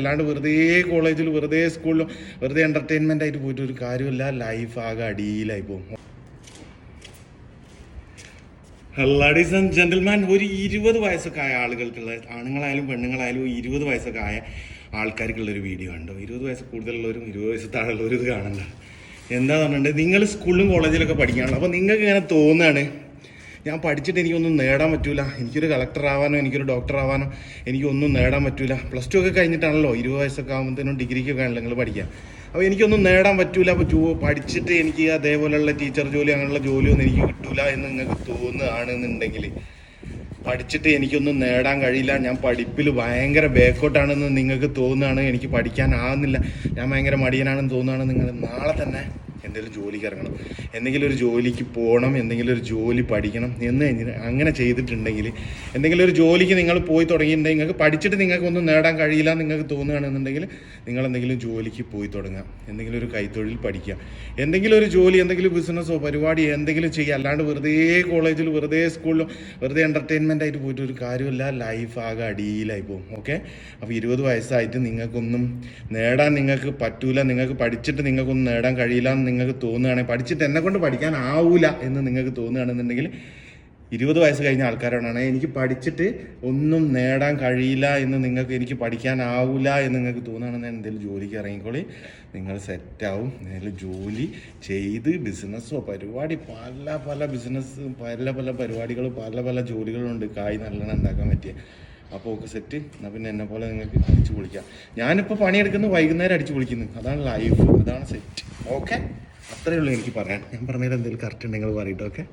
അല്ലാണ്ട് വെറുതെ കോളേജിൽ വെറുതെ സ്കൂളിലും വെറുതെ എന്റർടൈൻമെന്റ് ആയിട്ട് പോയിട്ട് ഒരു കാര്യമില്ല. ലൈഫ് ആകെ അടിയിലായി പോകും. ലേഡീസ് ആൻഡ് ജെന്റിൽമാൻ ഒരു ഇരുപത് വയസ്സൊക്കെ ആയ ആളുകൾക്കുള്ള ആണുങ്ങളായാലും പെണ്ണുങ്ങളായാലും ഇരുപത് വയസ്സൊക്കെ ആയ ആൾക്കാർക്കുള്ള ഒരു വീഡിയോ ഉണ്ട് ഇരുപത് വയസ്സ് കൂടുതലുള്ളവരും ഇരുപത് വയസ്സ് താഴെയുള്ളവരും ഇത് കാണണ്ട. എന്താ പറഞ്ഞിട്ടുണ്ടെങ്കിൽ നിങ്ങൾ സ്കൂളിലും കോളേജിലൊക്കെ പഠിക്കാനുള്ളൂ. അപ്പോൾ നിങ്ങൾക്ക് ഇങ്ങനെ തോന്നുകയാണ് ഞാൻ പഠിച്ചിട്ട് എനിക്കൊന്നും നേടാൻ പറ്റൂല. എനിക്കൊരു കളക്ടർ ആവാനോ എനിക്കൊരു ഡോക്ടർ ആവാനോ എനിക്കൊന്നും നേടാൻ പറ്റൂല. പ്ലസ് ടു ഒക്കെ കഴിഞ്ഞിട്ടാണല്ലോ ഇരുപത് വയസ്സൊക്കെ ആകുമ്പോഴത്തേനും ഡിഗ്രിക്കൊക്കെ ആണല്ലോ നിങ്ങൾ പഠിക്കുക അപ്പോൾ എനിക്കൊന്നും നേടാൻ പറ്റൂല. അപ്പോൾ ജോ പഠിച്ചിട്ട് എനിക്ക് അതേപോലെയുള്ള ടീച്ചർ ജോലി അങ്ങനെയുള്ള ജോലിയൊന്നും എനിക്ക് കിട്ടൂല എന്ന് നിങ്ങൾക്ക് തോന്നുകയാണെന്നുണ്ടെങ്കിൽ പഠിച്ചിട്ട് എനിക്കൊന്നും നേടാൻ കഴിയില്ല. ഞാൻ പഠിപ്പിൽ ഭയങ്കര ബേക്കോട്ടാണെന്ന് നിങ്ങൾക്ക് തോന്നുകയാണ്. എനിക്ക് പഠിക്കാനാകുന്നില്ല ഞാൻ ഭയങ്കര മടിയനാണെന്ന് തോന്നുകയാണ് നിങ്ങൾ നാളെ തന്നെ എന്തെങ്കിലും ജോലിക്ക് ഇറങ്ങണം എന്തെങ്കിലും ഒരു ജോലിക്ക് പോകണം എന്തെങ്കിലും ഒരു ജോലി പഠിക്കണം എന്ന് കഴിഞ്ഞാൽ അങ്ങനെ ചെയ്തിട്ടുണ്ടെങ്കിൽ എന്തെങ്കിലും ഒരു ജോലിക്ക് നിങ്ങൾ പോയി തുടങ്ങിയിട്ടുണ്ടെങ്കിൽ നിങ്ങൾക്ക് പഠിച്ചിട്ട് നിങ്ങൾക്ക് ഒന്നും നേടാൻ കഴിയില്ല നിങ്ങൾക്ക് തോന്നുകയാണെന്നുണ്ടെങ്കിൽ നിങ്ങൾ എന്തെങ്കിലും ജോലിക്ക് പോയി തുടങ്ങാം എന്തെങ്കിലും ഒരു കൈത്തൊഴിൽ പഠിക്കുക. എന്തെങ്കിലും ഒരു ജോലി എന്തെങ്കിലും ബിസിനസ്സോ പരിപാടി എന്തെങ്കിലും ചെയ്യുക. അല്ലാണ്ട് വെറുതെ കോളേജിൽ വെറുതെ സ്കൂളിലോ വെറുതെ എന്റർടൈൻമെന്റ് ആയിട്ട് പോയിട്ട് ഒരു കാര്യമില്ല. ലൈഫ് ആകെ അടിയിലായി പോകും. ഓക്കെ അപ്പോൾ ഇരുപത് വയസ്സായിട്ട് നിങ്ങൾക്കൊന്നും നേടാൻ നിങ്ങൾക്ക് പറ്റൂല. നിങ്ങൾക്ക് പഠിച്ചിട്ട് നിങ്ങൾക്കൊന്നും നേടാൻ കഴിയില്ല നിങ്ങൾക്ക് തോന്നുകയാണെങ്കിൽ പഠിച്ചിട്ട് എന്നെ കൊണ്ട് പഠിക്കാൻ ആവൂല എന്ന് നിങ്ങൾക്ക് തോന്നുകയാണെന്നുണ്ടെങ്കിൽ ഇരുപത് വയസ്സ് കഴിഞ്ഞ ആൾക്കാരോടാണ് എനിക്ക് പഠിച്ചിട്ട് ഒന്നും നേടാൻ കഴിയില്ല എന്ന് നിങ്ങൾക്ക് എനിക്ക് പഠിക്കാനാവില്ല എന്ന് നിങ്ങൾക്ക് തോന്നുകയാണെന്ന് എന്തെങ്കിലും ജോലിക്ക് ഇറങ്ങിക്കോളി. നിങ്ങൾ സെറ്റാവും എന്തെങ്കിലും ജോലി ചെയ്ത് ബിസിനസ്സോ പരിപാടി പല പല ബിസിനസ് പല പല പരിപാടികൾ പല പല ജോലികളും ഉണ്ട് കായ് നല്ലോണം ഉണ്ടാക്കാൻ പറ്റിയ അപ്പോൾ ഒക്കെ സെറ്റ് എന്നാൽ പിന്നെ എന്നെ പോലെ നിങ്ങൾക്ക് അടിച്ചു പൊളിക്കാം. ഞാനിപ്പോൾ പണിയെടുക്കുന്നത് വൈകുന്നേരം അടിച്ചു പൊളിക്കുന്നു. അതാണ് ലൈഫ് അതാണ് സെറ്റ് ഓക്കെ അത്രയേ ഉള്ളൂ എനിക്ക് പറയാൻ. ഞാൻ പറഞ്ഞതിൽ എന്തെങ്കിലും കറക്റ്റ് ഉണ്ടെങ്കിൽ പറയട്ടെ ഓക്കെ